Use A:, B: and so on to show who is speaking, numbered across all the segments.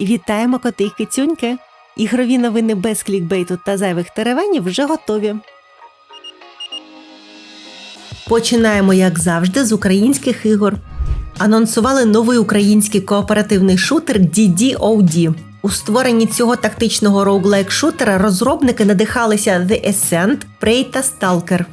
A: Вітаємо коти й! Ігрові новини без клікбейту та зайвих теревенів вже готові. Починаємо, як завжди, з українських ігор. Анонсували новий український кооперативний шутер DDoD. У створенні цього тактичного роуглайк шутера розробники надихалися The Ascent, Prey та Stalker.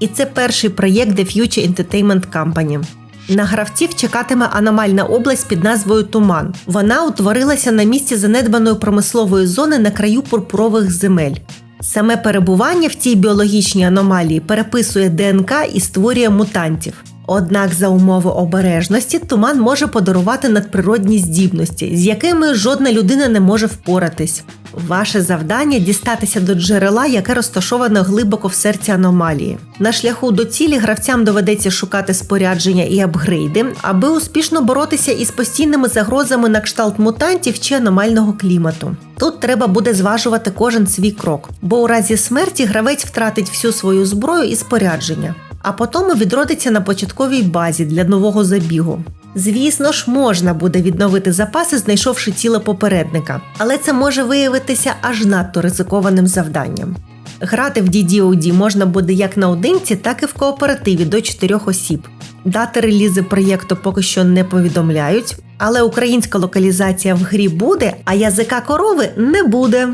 A: І це перший проєкт The Future Entertainment Company. На гравців чекатиме аномальна область під назвою Туман. Вона утворилася на місці занедбаної промислової зони на краю пурпурових земель. Саме перебування в цій біологічній аномалії переписує ДНК і створює мутантів. Однак за умови обережності туман може подарувати надприродні здібності, з якими жодна людина не може впоратись. Ваше завдання дістатися до джерела, яке розташоване глибоко в серці аномалії. На шляху до цілі гравцям доведеться шукати спорядження і апгрейди, аби успішно боротися із постійними загрозами на кшталт мутантів чи аномального клімату. Тут треба буде зважувати кожен свій крок, бо у разі смерті гравець втратить всю свою зброю і спорядження а потім відродиться на початковій базі для нового забігу. Звісно ж, можна буде відновити запаси, знайшовши тіло попередника, але це може виявитися аж надто ризикованим завданням. Грати в DDoD можна буде як наодинці, так і в кооперативі до чотирьох осіб. Дати релізи проєкту поки що не повідомляють, але українська локалізація в грі буде, а язика корови не буде.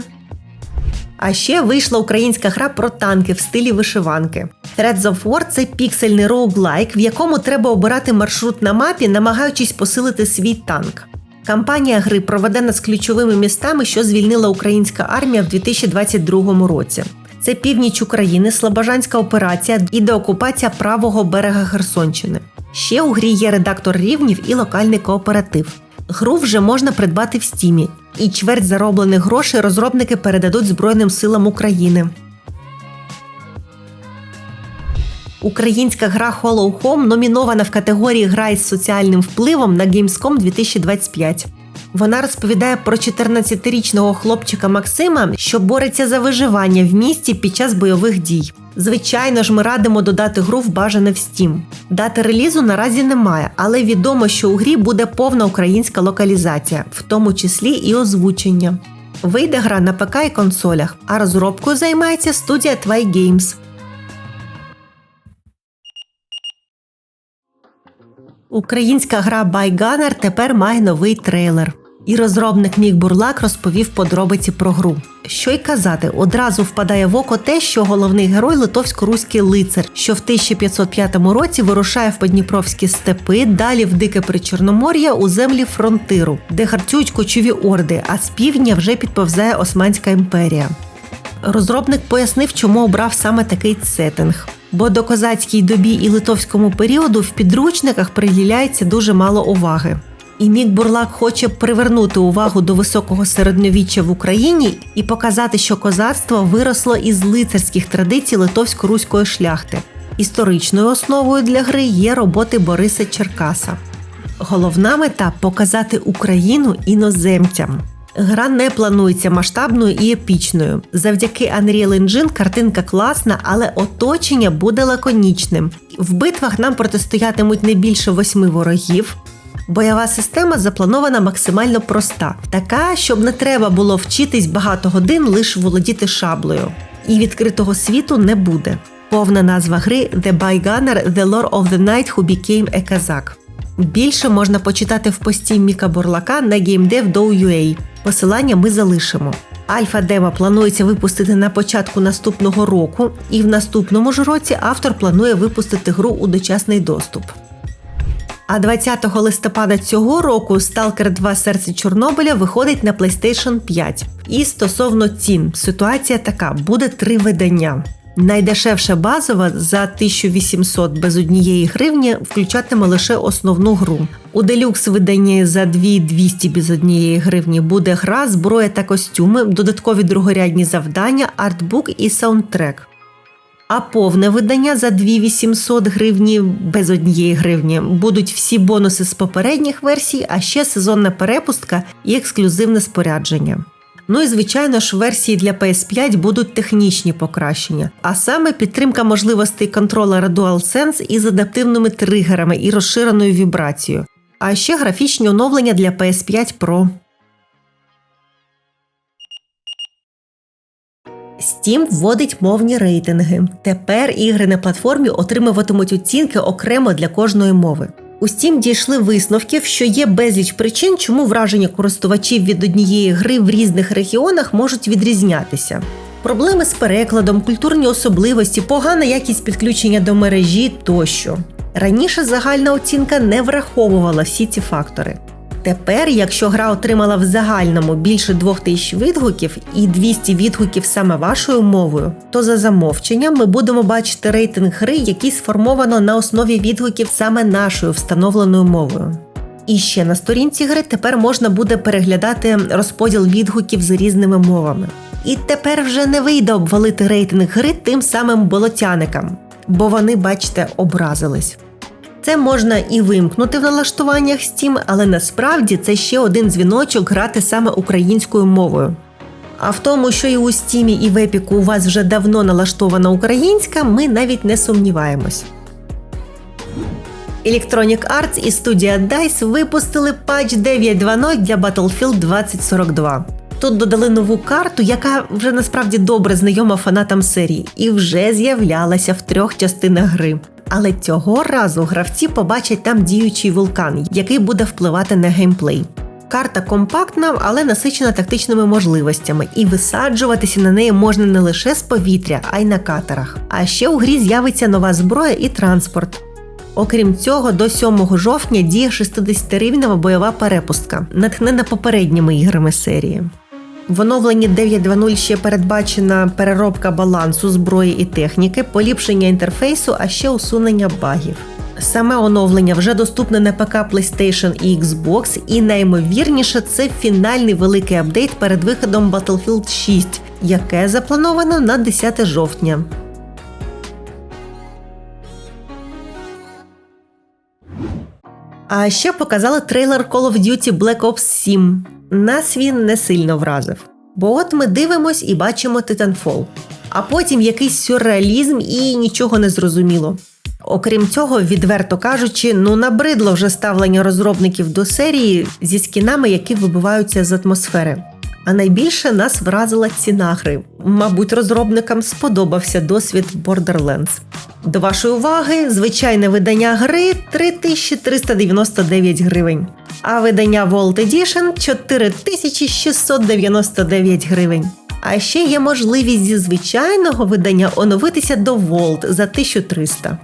A: А ще вийшла українська гра про танки в стилі вишиванки. Threads of War – це піксельний роуглайк, в якому треба обирати маршрут на мапі, намагаючись посилити свій танк. Кампанія гри проведена з ключовими містами, що звільнила українська армія в 2022 році. Це північ України, Слобожанська операція і деокупація правого берега Херсонщини. Ще у грі є редактор рівнів і локальний кооператив. Гру вже можна придбати в стімі, і чверть зароблених грошей розробники передадуть Збройним силам України. Українська гра Hollow Home номінована в категорії Гра із соціальним впливом на Gamescom 2025. Вона розповідає про 14-річного хлопчика Максима, що бореться за виживання в місті під час бойових дій. Звичайно ж, ми радимо додати гру в бажане в Steam. Дати релізу наразі немає, але відомо, що у грі буде повна українська локалізація, в тому числі і озвучення. Вийде гра на ПК і консолях, а розробкою займається студія Tway Games. Українська гра Байганер тепер має новий трейлер. І розробник Мік Бурлак розповів подробиці про гру. Що й казати, одразу впадає в око те, що головний герой литовсько-руський лицар, що в 1505 році вирушає в Подніпровські степи, далі в дике причорномор'я у землі фронтиру, де харцюють кочові орди, а з півдня вже підповзає Османська імперія. Розробник пояснив, чому обрав саме такий сеттинг. Бо до козацькій добі і литовському періоду в підручниках приділяється дуже мало уваги. І Мік Бурлак хоче привернути увагу до високого середньовіччя в Україні і показати, що козацтво виросло із лицарських традицій литовсько-руської шляхти. Історичною основою для гри є роботи Бориса Черкаса. Головна мета показати Україну іноземцям. Гра не планується масштабною і епічною. Завдяки Unreal Engine картинка класна, але оточення буде лаконічним. В битвах нам протистоятимуть не більше восьми ворогів. Бойова система запланована максимально проста, така, щоб не треба було вчитись багато годин лише володіти шаблею. І відкритого світу не буде. Повна назва гри The Bygunner – The Lore of the Knight Who Became a Kazakh. Більше можна почитати в пості Міка Борлака на GameDev.ua. Посилання ми залишимо. Альфа-демо планується випустити на початку наступного року, і в наступному ж році автор планує випустити гру у дочасний доступ. А 20 листопада цього року Stalker 2 Серце Чорнобиля виходить на PlayStation 5. І стосовно цін, ситуація така: буде три видання. Найдешевша базова за 1800 без однієї гривні включатиме лише основну гру. У делюкс виданні за 2200 без однієї гривні буде гра, зброя та костюми, додаткові другорядні завдання, артбук і саундтрек. А повне видання за 2800 гривні без однієї гривні будуть всі бонуси з попередніх версій, а ще сезонна перепустка і ексклюзивне спорядження. Ну і звичайно ж, версії для PS5 будуть технічні покращення, а саме підтримка можливостей контролера DualSense із адаптивними тригерами і розширеною вібрацією, а ще графічні оновлення для PS5 Pro. Steam вводить мовні рейтинги. Тепер ігри на платформі отримуватимуть оцінки окремо для кожної мови. У Steam дійшли висновків, що є безліч причин, чому враження користувачів від однієї гри в різних регіонах можуть відрізнятися. Проблеми з перекладом, культурні особливості, погана якість підключення до мережі тощо. Раніше загальна оцінка не враховувала всі ці фактори. Тепер, якщо гра отримала в загальному більше 2000 відгуків і 200 відгуків саме вашою мовою, то за замовченням ми будемо бачити рейтинг гри, який сформовано на основі відгуків саме нашою встановленою мовою. І ще на сторінці гри тепер можна буде переглядати розподіл відгуків з різними мовами. І тепер вже не вийде обвалити рейтинг гри тим самим болотяникам, бо вони, бачите, образились. Це можна і вимкнути в налаштуваннях Steam, але насправді це ще один дзвіночок грати саме українською мовою. А в тому, що і у Steam, і в Epic у вас вже давно налаштована українська, ми навіть не сумніваємось. Electronic Arts і студія DICE випустили патч 9.2.0 для Battlefield 2042. Тут додали нову карту, яка вже насправді добре знайома фанатам серії, і вже з'являлася в трьох частинах гри. Але цього разу гравці побачать там діючий вулкан, який буде впливати на геймплей. Карта компактна, але насичена тактичними можливостями, і висаджуватися на неї можна не лише з повітря, а й на катерах. А ще у грі з'явиться нова зброя і транспорт. Окрім цього, до 7 жовтня діє 60-рівнева бойова перепустка, натхнена попередніми іграми серії. В оновленні 9.2.0 ще передбачена переробка балансу зброї і техніки, поліпшення інтерфейсу, а ще усунення багів. Саме оновлення вже доступне на ПК PlayStation і Xbox, і наймовірніше це фінальний великий апдейт перед виходом Battlefield 6, яке заплановано на 10 жовтня. А ще показали трейлер Call of Duty Black Ops 7. Нас він не сильно вразив. Бо от ми дивимось і бачимо Титанфол, А потім якийсь сюрреалізм і нічого не зрозуміло. Окрім цього, відверто кажучи, ну набридло вже ставлення розробників до серії зі скінами, які вибиваються з атмосфери. А найбільше нас вразила ціна гри. Мабуть, розробникам сподобався досвід Borderlands. До вашої уваги, звичайне видання гри 3399 гривень, а видання Vault Edition 4699 гривень. А ще є можливість зі звичайного видання оновитися до Vault за 1300.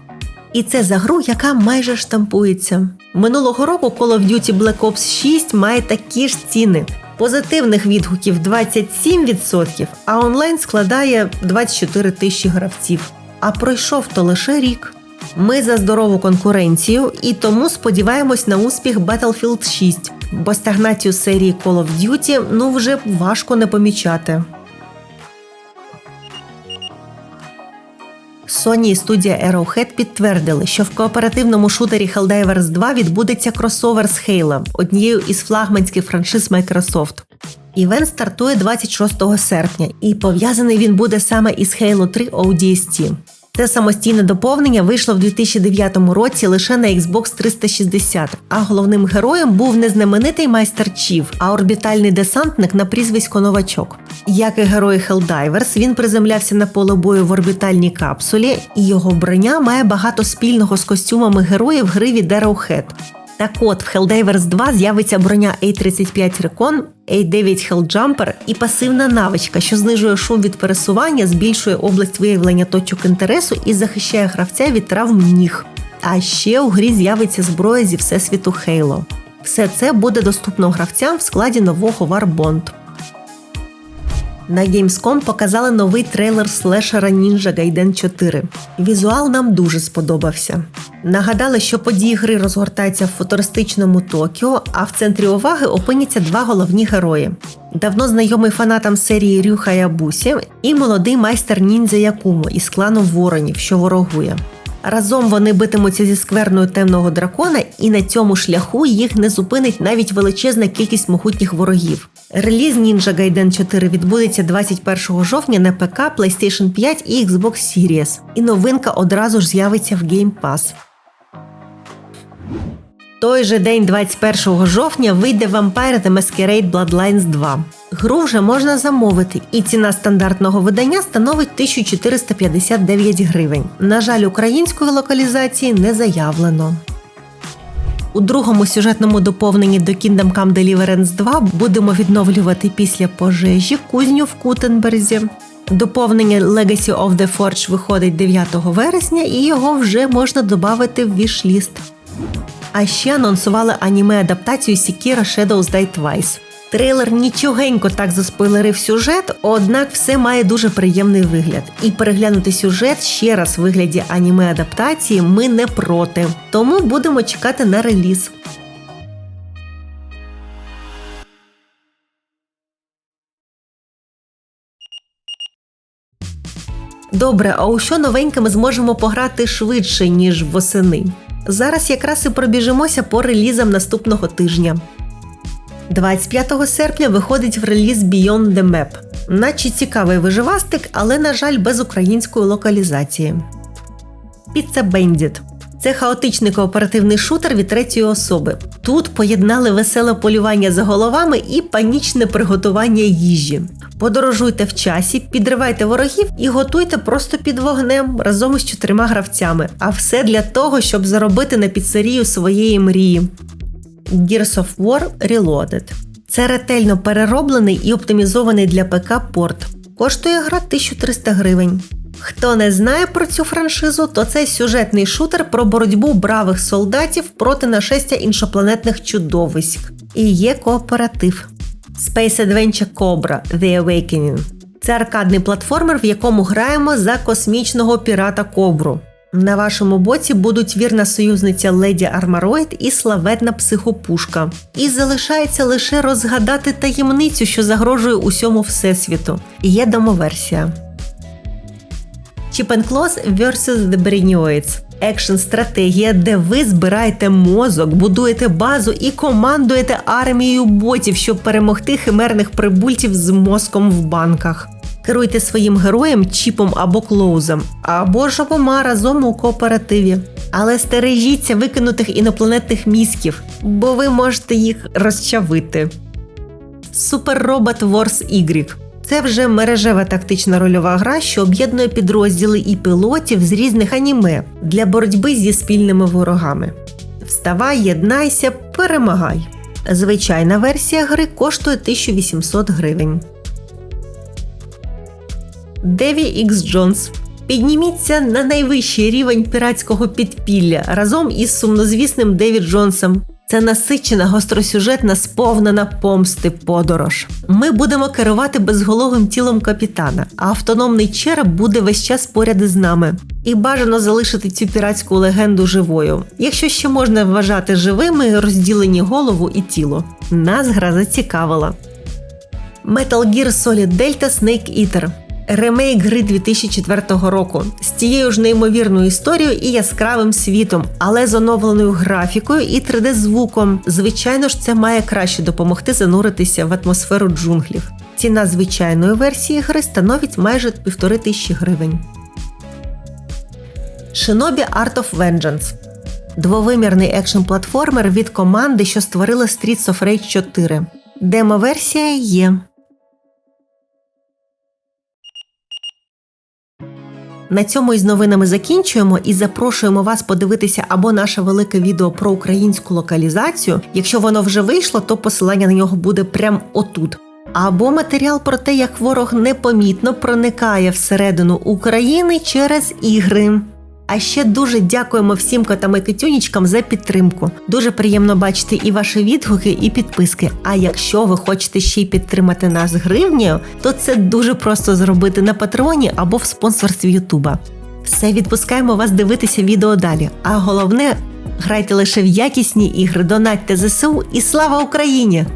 A: І це за гру, яка майже штампується. Минулого року Call of Duty Black Ops 6 має такі ж ціни. Позитивних відгуків 27%, а онлайн складає 24 тисячі гравців. А пройшов то лише рік. Ми за здорову конкуренцію і тому сподіваємось на успіх Battlefield 6, бо стагнацію серії Call of Duty ну вже важко не помічати. Sony і студія Arrowhead підтвердили, що в кооперативному шутері Helldivers 2 відбудеться кросовер з Halo, однією із флагманських франшиз Microsoft. Івент стартує 26 серпня, і пов'язаний він буде саме із Halo 3 ODST. Це самостійне доповнення вийшло в 2009 році лише на Xbox 360, а головним героєм був не знаменитий майстер Чів, а орбітальний десантник на прізвисько Новачок. Як і герой Helldivers, він приземлявся на поле бою в орбітальній капсулі, і його вбрання має багато спільного з костюмами героїв гри від Arrowhead. Так от в Helldivers 2 з'явиться броня A35 Recon, A9 Helljumper і пасивна навичка, що знижує шум від пересування, збільшує область виявлення точок інтересу і захищає гравця від травм ніг. А ще у грі з'явиться зброя зі всесвіту Halo. Все це буде доступно гравцям в складі нового Warbond. На Gamescom показали новий трейлер слешера Ninja Gaiden 4. Візуал нам дуже сподобався. Нагадали, що події гри розгортаються в футуристичному Токіо, а в центрі уваги опиняться два головні герої: давно знайомий фанатам серії Рюха Ябусі і молодий майстер ніндзя Якумо із клану Воронів, що ворогує. Разом вони битимуться зі скверною темного дракона, і на цьому шляху їх не зупинить навіть величезна кількість могутніх ворогів. Реліз Ninja Gaiden 4 відбудеться 21 жовтня на ПК, PlayStation 5 і Xbox Series. І новинка одразу ж з'явиться в Game Pass. Той же день, 21 жовтня, вийде Vampire The Masquerade Bloodlines 2. Гру вже можна замовити, і ціна стандартного видання становить 1459 гривень. На жаль, української локалізації не заявлено. У другому сюжетному доповненні до Kingdom Come Deliverance 2 будемо відновлювати після пожежі кузню в Кутенберзі. Доповнення Legacy of the Forge виходить 9 вересня, і його вже можна додати в вішліст. А ще анонсували аніме-адаптацію Sekiro Shadows Die Twice. Трейлер нічогенько так заспойлерив сюжет, однак все має дуже приємний вигляд. І переглянути сюжет ще раз в вигляді аніме-адаптації ми не проти. Тому будемо чекати на реліз. Добре, а у що новеньке ми зможемо пограти швидше, ніж восени? Зараз якраз і пробіжимося по релізам наступного тижня. 25 серпня виходить в реліз Beyond the Map. Наче цікавий виживастик, але, на жаль, без української локалізації. Pizza Bandit це хаотичний кооперативний шутер від третьої особи. Тут поєднали веселе полювання за головами і панічне приготування їжі. Подорожуйте в часі, підривайте ворогів і готуйте просто під вогнем разом із чотирма гравцями. А все для того, щоб заробити на піцерію своєї мрії. Gears of War Reloaded. Це ретельно перероблений і оптимізований для ПК порт. Коштує гра 1300 гривень. Хто не знає про цю франшизу, то це сюжетний шутер про боротьбу бравих солдатів проти нашестя іншопланетних чудовиськ. І є кооператив. Space Adventure Cobra The Awakening. Це аркадний платформер, в якому граємо за космічного пірата Кобру. На вашому боці будуть вірна союзниця Леді Армароїд і славетна психопушка. І залишається лише розгадати таємницю, що загрожує усьому всесвіту. Є домоверсія. Chip and Close vs. The Brainioids екшн стратегія, де ви збираєте мозок, будуєте базу і командуєте армією ботів, щоб перемогти химерних прибульців з мозком в банках. Керуйте своїм героєм, чіпом або клоузом, або ж обома разом у кооперативі. Але стережіться викинутих інопланетних мізків, бо ви можете їх розчавити. Robot Wars Y це вже мережева тактична рольова гра, що об'єднує підрозділи і пілотів з різних аніме для боротьби зі спільними ворогами. Вставай, єднайся, перемагай. Звичайна версія гри коштує 1800 гривень. Деві Ікс Джонс. Підніміться на найвищий рівень піратського підпілля разом із сумнозвісним Девід Джонсом. Це насичена гостросюжетна, сповнена помсти подорож. Ми будемо керувати безголовим тілом капітана, а автономний череп буде весь час поряд із нами. І бажано залишити цю піратську легенду живою, якщо ще можна вважати живими розділені голову і тіло. Нас гра зацікавила. Metal Gear Solid Delta Snake Eater ремейк гри 2004 року з тією ж неймовірною історією і яскравим світом, але з оновленою графікою і 3D-звуком. Звичайно ж, це має краще допомогти зануритися в атмосферу джунглів. Ціна звичайної версії гри становить майже півтори тисячі гривень. Shinobi Art of Vengeance двовимірний екшн платформер від команди, що створила Streets of Rage 4. Демо-версія є. На цьому із новинами закінчуємо і запрошуємо вас подивитися або наше велике відео про українську локалізацію. Якщо воно вже вийшло, то посилання на нього буде прямо отут. Або матеріал про те, як ворог непомітно проникає всередину України через ігри. А ще дуже дякуємо всім котам і китюнічкам за підтримку. Дуже приємно бачити і ваші відгуки, і підписки. А якщо ви хочете ще й підтримати нас гривнею, то це дуже просто зробити на патреоні або в спонсорстві Ютуба. Все відпускаємо вас дивитися відео далі. А головне, грайте лише в якісні ігри, донатьте ЗСУ і слава Україні!